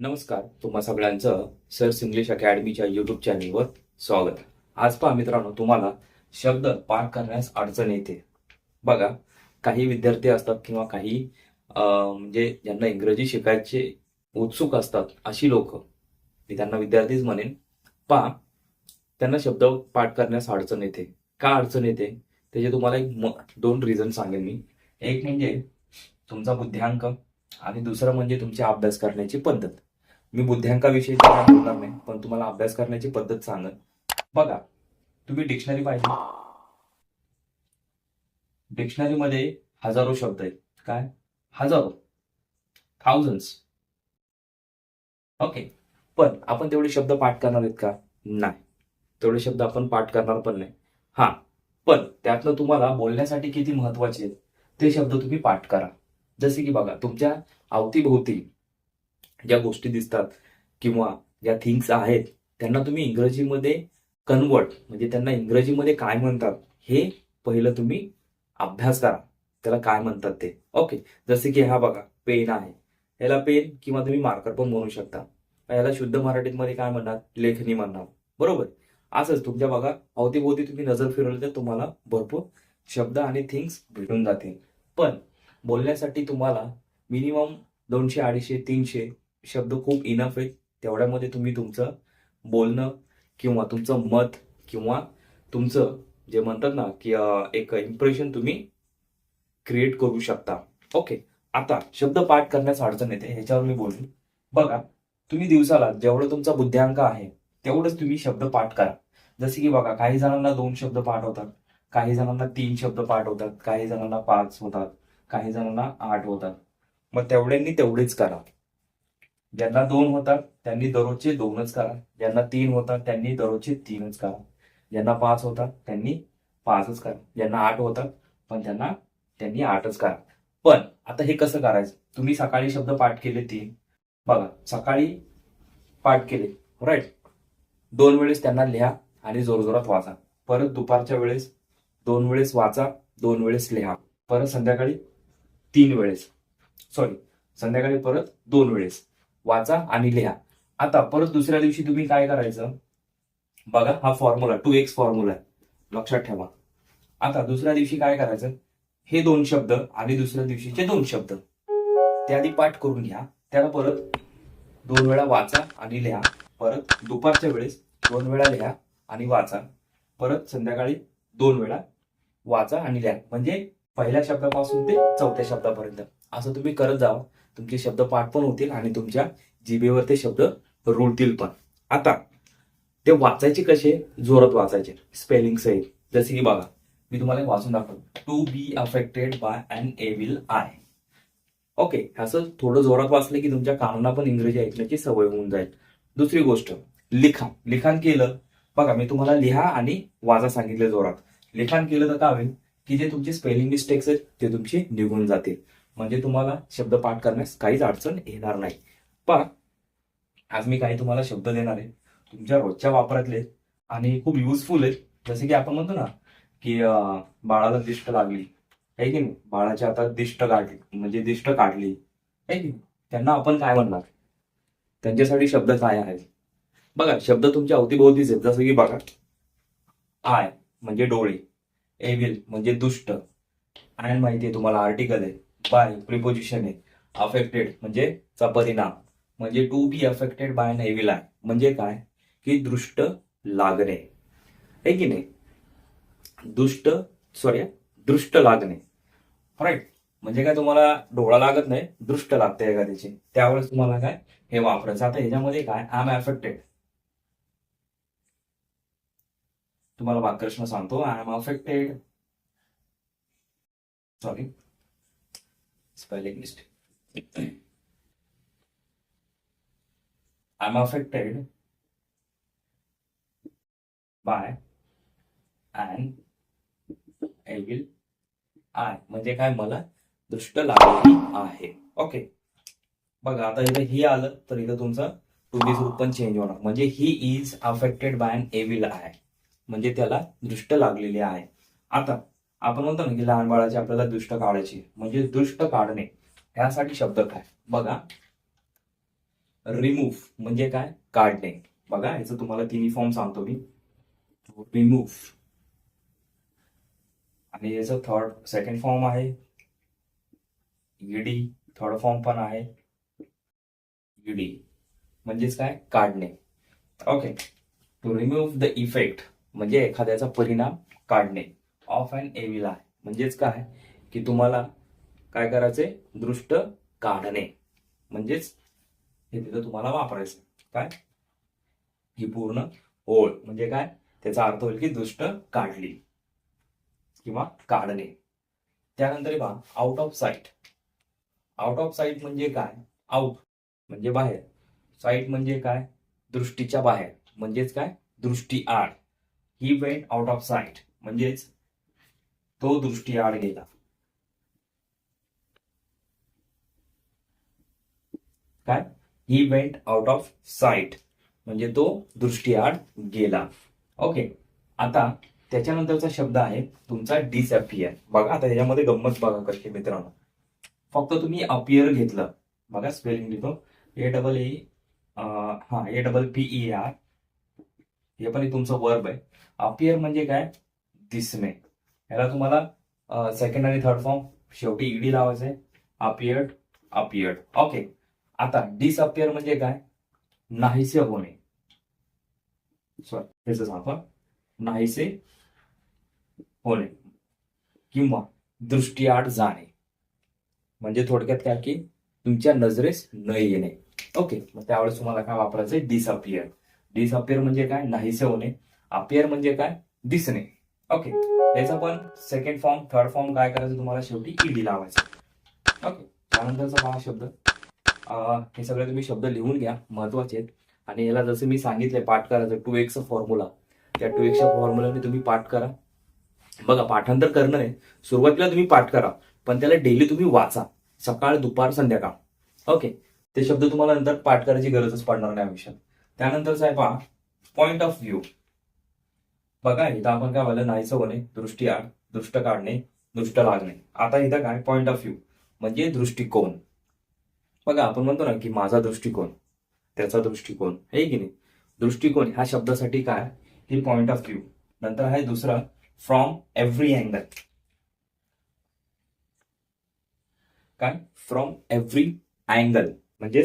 नमस्कार तुम्हा सगळ्यांचं सर्स इंग्लिश अकॅडमीच्या युट्यूब चॅनलवर स्वागत. आज पहा मित्रांनो तुम्हाला शब्द पार करण्यास अडचण येते. बघा काही विद्यार्थी असतात किंवा काही म्हणजे ज्यांना इंग्रजी शिकायचे उत्सुक असतात अशी लोक. मी त्यांना विद्यार्थीच म्हणेन. पहा त्यांना शब्द पाठ करण्यास अडचण येते. का अडचण येते? त्याचे तुम्हाला एक म- दोन रिझन सांगेन मी. एक म्हणजे तुमचा बुद्ध्यांक आणि दुसरं म्हणजे तुमची अभ्यास करण्याची पद्धत. मी बुद्ध्यांकाविषयी काय बोलणार नाही पण तुम्हाला अभ्यास करण्याची पद्धत सांगत बघा तुम्ही डिक्शनरी पाहिजे डिक्शनरीमध्ये हजारो शब्द आहेत. काय? हजारो. थाउजंड्स ओके पण आपण तेवढे शब्द पाठ करणार आहेत का? नाही. तेवढे शब्द आपण पाठ करणार पण नाही. हा. पण त्यातनं तुम्हाला बोलण्यासाठी किती महत्त्वाचे आहेत ते शब्द तुम्ही पाठ करा. जसे की बघा तुमच्या अवतीभोवती ज्या गोष्टी दिसतात किंवा ज्या थिंग्स आहेत त्यांना तुम्ही इंग्रजीमध्ये कन्वर्ट म्हणजे त्यांना इंग्रजीमध्ये काय म्हणतात हे पहिलं तुम्ही अभ्यास करा. त्याला काय म्हणतात ते. ओके जसे की हा बघा पेन आहे. याला पेन किंवा तुम्ही मार्कर पण म्हणू शकता. याला शुद्ध मराठीमध्ये काय म्हणणार लेखनी म्हणणार बरोबर? असंच तुमच्या बघा अवतीभोवती तुम्ही नजर फिरवली तर तुम्हाला भरपूर शब्द आणि थिंग्स भेटून जातील. पण बोलण्यासाठी तुम्हाला मिनिमम दोनशे अडीचशे तीनशे शब्द खूप इनफ आहेत. तेवढ्यामध्ये तुम्ही तुमचं बोलणं किंवा तुमचं मत किंवा तुमचं जे म्हणतात ना की एक इम्प्रेशन तुम्ही क्रिएट करू शकता. ओके आता शब्द पाठ करण्यास अडचण येते. ह्याच्यावर मी बोलू बघा तुम्ही दिवसाला जेवढं तुमचा बुद्ध्यांक आहे तेवढंच तुम्ही शब्द पाठ करा. जसे की बघा काही जणांना दोन शब्द पाठ होतात. काही जणांना तीन शब्द पाठ होतात. काही जणांना पाच होतात. काही जणांना आठ होतात. मग तेवढ्यांनी तेवढेच करा. ज्यांना दोन होतात त्यांनी दररोजचे दोनच करा. ज्यांना तीन होतात त्यांनी दररोजचे तीनच करा. ज्यांना पाच होतात त्यांनी पाचच करा. ज्यांना आठ होतात पण त्यांना त्यांनी आठच करा. पण आता हे कसं करायचं? तुम्ही सकाळी शब्द पाठ केले तीन. बघा सकाळी पाठ केले. राईट दोन वेळेस त्यांना लिहा आणि जोरजोरात वाचा. परत दुपारच्या वेळेस दोन वेळेस वाचा दोन वेळेस लिहा. परत संध्याकाळी तीन वेळेस. सॉरी संध्याकाळी परत दोन वेळेस. वाचा आणि लिहा. आता परत दुसऱ्या दिवशी तुम्ही काय करायचं? बघा हा फॉर्म्युला टू एक्स फॉर्म्युला आहे. लक्षात ठेवा. आता दुसऱ्या दिवशी काय करायचं? हे दोन शब्द आणि दुसऱ्या दिवशीचे दोन शब्द. ते आधी पाठ करून घ्या. त्याला परत दोन वेळा वाचा आणि लिहा. परत दुपारच्या वेळेस दोन वेळा लिहा आणि वाचा. परत संध्याकाळी दोन वेळा वाचा आणि लिहा. म्हणजे पहिल्या शब्दापासून ते चौथ्या शब्दापर्यंत. असं तुम्ही करत जावा. तुमचे शब्द पाठ पण होतील आणि तुमच्या जिबेवर ते शब्द रुळतील पण. आता ते वाचायचे कसे? जोरात वाचायचे. स्पेलिंग सहित. जसे की बघा मी तुम्हाला वाचून दाखवतो. To be affected by an evil eye okay असं थोडं जोरात वाचलं की तुमच्या कानांना पण इंग्रजी ऐकण्याची सवय होऊन जाईल. दुसरी गोष्ट लिखाण. लिखाण केलं बघा मी तुम्हाला लिहा आणि वाचा सांगितले जोरात. लिखाण केलं तर काय होईल? की जे तुमचे स्पेलिंग मिस्टेक्स आहेत ते तुमचे निघून जातील. म्हणजे तुम्हाला शब्द पाठ करण्यास काहीच अडचण येणार नाही. पण आज मी काही तुम्हाला शब्द देणार आहे. तुमच्या रोजच्या वापरातले आणि खूप युजफुल आहेत. जसे की आपण म्हणतो ना की बाळाला दिष्ट लागली. आहे की नाही? बाळाच्या हातात दिष्ट काढली म्हणजे दिष्ट काढली. आहे की त्यांना आपण काय म्हणणार? त्यांच्यासाठी शब्द काय आहेत? बघा शब्द तुमच्या अवतीभोवतीच आहेत. जसं की बघा आय म्हणजे डोळे. एविल म्हणजे दुष्ट. आणि माहिती आहे तुम्हाला आर्टिकल आहे. बाय प्रिपोजिशन आहे अफेक्टेड म्हणजे चा परिणाम. म्हणजे to be affected by an म्हणजे काय? की दृष्ट लागणे. आहे की नाही? दुष्ट सॉरी दृष्ट लागणे. राईट म्हणजे काय तुम्हाला डोळा लागत नाही? दृष्ट लागते एखाद्याची. त्यावेळेस तुम्हाला काय? हे वापरायचं. आता ह्याच्यामध्ये काय? आय एम अफेक्टेड तुम्हाला वाक्यरचना सांगतो. I am affected sorry spelling mistake. I am affected an evil evil eye म्हणजे काय? मला दृष्ट लागलेली आहे. ओके बघा आता इथं ही आलं तर इथं तुमचं टू बी रूप पण चेंज होणार. म्हणजे he is affected by an evil eye म्हणजे त्याला दृष्ट लागलेली आहे. आता आपण म्हणतो ना की लहान बाळाची आपल्याला दुष्ट काढायची. म्हणजे दुष्ट काढणे. यासाठी शब्द काय? बघा. रिमूव्ह म्हणजे काय? काढणे. बघा याचं तुम्हाला तिन्ही फॉर्म सांगतो मी. रिमूव्ह आणि याचं थर्ड सेकंड फॉर्म आहे. ईडी थर्ड फॉर्म पण आहे. ईडी म्हणजेच काय? काढणे. Okay to remove the effect म्हणजे एखाद्याचा परिणाम काढणे. ऑफ अँड एव्हिला आहे. म्हणजेच काय? की तुम्हाला काय करायचे दृष्ट काढणे. म्हणजेच हे तिथं तुम्हाला वापरायचं काय? ही पूर्ण ओळ. म्हणजे काय? त्याचा अर्थ होईल की दृष्ट काढली किंवा काढणे. त्यानंतर पहा out of sight out of sight म्हणजे काय? आउट म्हणजे बाहेर. साईट म्हणजे काय? दृष्टीच्या बाहेर. म्हणजेच काय? दृष्टी आड. He went out of sight म्हणजेच तो दृष्टी आड गेला. काय? He went out of sight म्हणजे तो दृष्टीआड गेला. ओके आता त्याच्यानंतरचा शब्द आहे तुमचा डिसअपियर बघा आता याच्यामध्ये गंमत बघा कशी मित्रांनो. फक्त तुम्ही अपियर घेतलं. बघा स्पेलिंग लिहितो. ए डबल ए हा ए डबल पीई आर हे पण तुमचं वर्ब आहे. अपियर म्हणजे काय? दिसणे. याला तुम्हाला सेकंड आणि थर्ड फॉर्म शेवटी ईडी लावायचं आहे. अपियर्ड अपियर्ड ओके आता डिसअपियर म्हणजे काय? नाहीसे होणे. सॉरी त्याच आपण नाहीसे होणे. किंवा दृष्टीआड जाणे. म्हणजे थोडक्यात काय की तुमच्या नजरेस न येणे. ओके मग त्यावेळेस तुम्हाला काय वापरायचं डिसअपियर डिसअपियर म्हणजे काय? नाहीसे होणे. अपियर म्हणजे काय? दिसणे. ओके त्याचा पण सेकंड फॉर्म थर्ड फॉर्म काय करायचं तुम्हाला शेवटी? ईडी लावायचं. ओके त्यानंतरचा पहा शब्द. हे सगळे तुम्ही शब्द लिहून घ्या महत्त्वाचे आहेत. आणि याला जसं मी सांगितलंय पाठ करायचं टू एक्स फॉर्म्युला त्या टू एक्सच्या फॉर्म्युलाने तुम्ही पाठ करा. बघा पाठांतर करणं नाही सुरुवातीला तुम्ही पाठ करा पण त्याला डेली तुम्ही वाचा. सकाळ दुपार संध्याकाळ. ओके ते शब्द तुम्हाला नंतर पाठ करायची गरजच पडणार नाही आयुष्यात. त्यानंतरचा आहे पहा पॉइंट ऑफ व्ह्यू बघा इथं आपण काय व्हायला नाहीचं होणे दृष्टी आड दृष्ट काढणे दृष्ट लागणे. आता इथं काय? पॉइंट ऑफ व्ह्यू म्हणजे दृष्टिकोन. बघा आपण म्हणतो ना की माझा दृष्टिकोन त्याचा दृष्टिकोन. आहे की नाही? दृष्टिकोन ह्या शब्दासाठी काय? हे पॉइंट ऑफ व्ह्यू नंतर आहे दुसरा फ्रॉम एव्हरी अँगल काय? फ्रॉम एव्हरी अँगल म्हणजे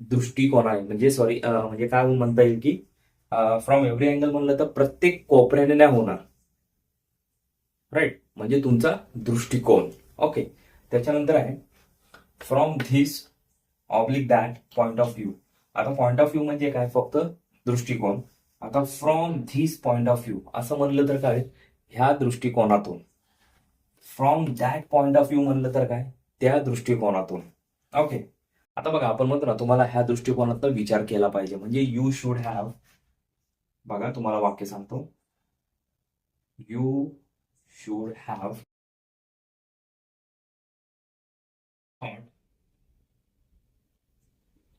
दृष्टिकोन आहे. म्हणजे सॉरी म्हणजे काय म्हणता येईल की फ्रॉम एव्हरी अँगल म्हणलं तर प्रत्येक कोपऱ्याने नाही होणार. राईट म्हणजे तुमचा दृष्टिकोन. ओके त्याच्यानंतर आहे from this oblique that point of view आता पॉइंट ऑफ व्ह्यू म्हणजे काय? फक्त दृष्टिकोन. आता from this point of view असं म्हणलं तर काय? ह्या दृष्टिकोनातून. From that point of view म्हणलं तर काय? त्या दृष्टिकोनातून. ओके आता बघा आपण म्हणतो ना तुम्हाला ह्या दृष्टिकोनातून विचार केला पाहिजे. म्हणजे यू शुड हॅव बघा तुम्हाला वाक्य सांगतो you should have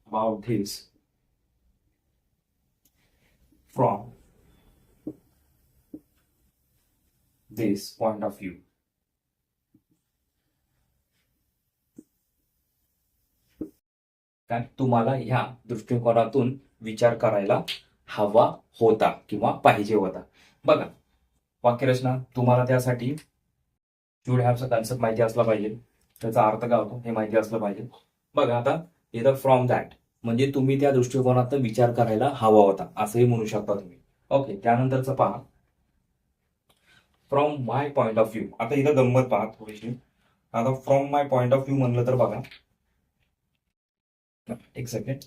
about this from this point of view. तुम्हाला ह्या दृष्टिकोनातून विचार करायला हवा होता किंवा पाहिजे होता. बघा वाक्यरचना तुम्हाला त्यासाठी शूड हॅवचा कन्सेप्ट माहिती असला पाहिजे. त्याचा अर्थ काय होतो हे माहिती असलं पाहिजे. बघा आता इथं फ्रॉम दॅट म्हणजे तुम्ही त्या दृष्टिकोनात विचार करायला हवा होता असंही म्हणू शकता तुम्ही. ओके त्यानंतरचं पहा. From my point of view आता इथं गंमत पहा थोडीशी. आता from my point of view म्हणलं तर बघा. एक सेकंड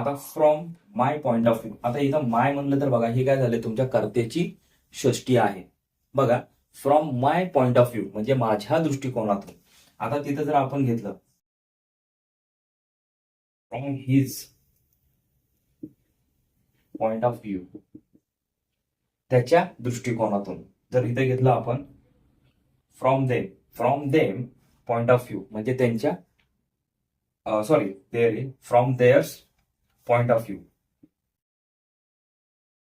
आता from my point of view आता इथं माय म्हणलं तर बघा हे काय झालं तुमच्या कर्त्याची षष्टी आहे. बघा from my point of view म्हणजे माझ्या दृष्टिकोनातून. आता तिथं जर आपण घेतलं from his point of view त्याच्या दृष्टिकोनातून जर इथे घेतलं आपण from them from them point of view म्हणजे त्यांच्या sorry their from theirs point of view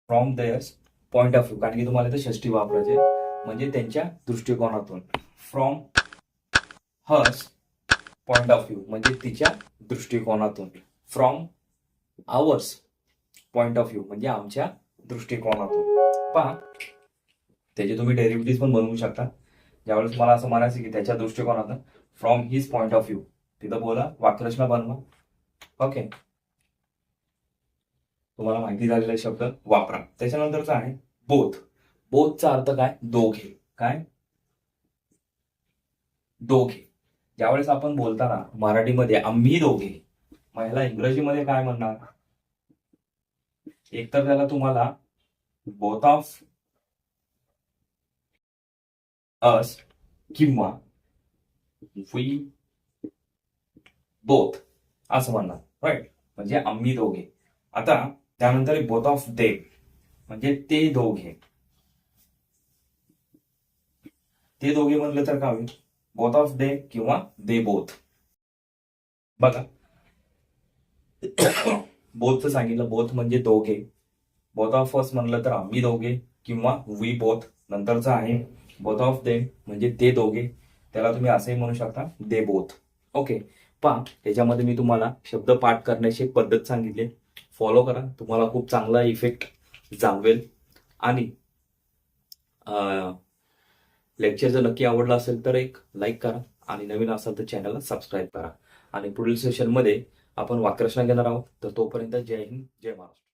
from theirs point of view कारण की तुम्हाला इथं षष्टी वापरायचे म्हणजे त्यांच्या दृष्टिकोनातून. From hers point of view म्हणजे तिच्या दृष्टिकोनातून. From ours point of view म्हणजे आमच्या दृष्टिकोनातून. पहा. त्याचे तुम्ही डेरिव्हेटिव्ह पण बनवू शकता. ज्यावेळेस तुम्हाला असं म्हणायचं की त्याच्या दृष्टिकोनातून. From his point of view तिथं बोला वाक्यरचना बनवा. ओके तुम्हाला माहिती झालेला शब्द वापरा. त्याच्यानंतरचा आहे बोथ बोथचा अर्थ काय? दोघे. काय? दोघे. ज्यावेळेस आपण बोलताना मराठीमध्ये आम्ही दोघे मग ह्याला इंग्रजीमध्ये काय म्हणणार? एक तर त्याला तुम्हाला बोथ ऑफ अस किंवा वी बोथ असं म्हणणार. राईट म्हणजे आम्ही दोघे. आता त्यानंतर बोथ ऑफ दे म्हणजे ते दोघे. ते दोघे म्हणलं तर काय होईल? बोथ ऑफ दे किंवा दे बोथ बघा. बोथचं सांगितलं बोथ म्हणजे दोघे. बोथ ऑफ अस म्हणलं तर आम्ही दोघे किंवा वी बोथ नंतरचं आहे बोथ ऑफ दे म्हणजे ते दोघे. त्याला तुम्ही असंही म्हणू शकता दे बोथ ओके पहा त्याच्यामध्ये मी तुम्हाला शब्द पाठ करण्याची एक पद्धत सांगितली. फॉलो करा. तुम्हाला खूप चांगला इफेक्ट जाणवेल. आणि लेक्चर जर नक्की आवडलं असेल तर एक लाईक करा आणि नवीन असाल तर चॅनलला सबस्क्राईब करा. आणि पुढील सेशनमध्ये आपण वाक्यरचना घेणार आहोत. तर तोपर्यंत जय हिंद जय महाराष्ट्र.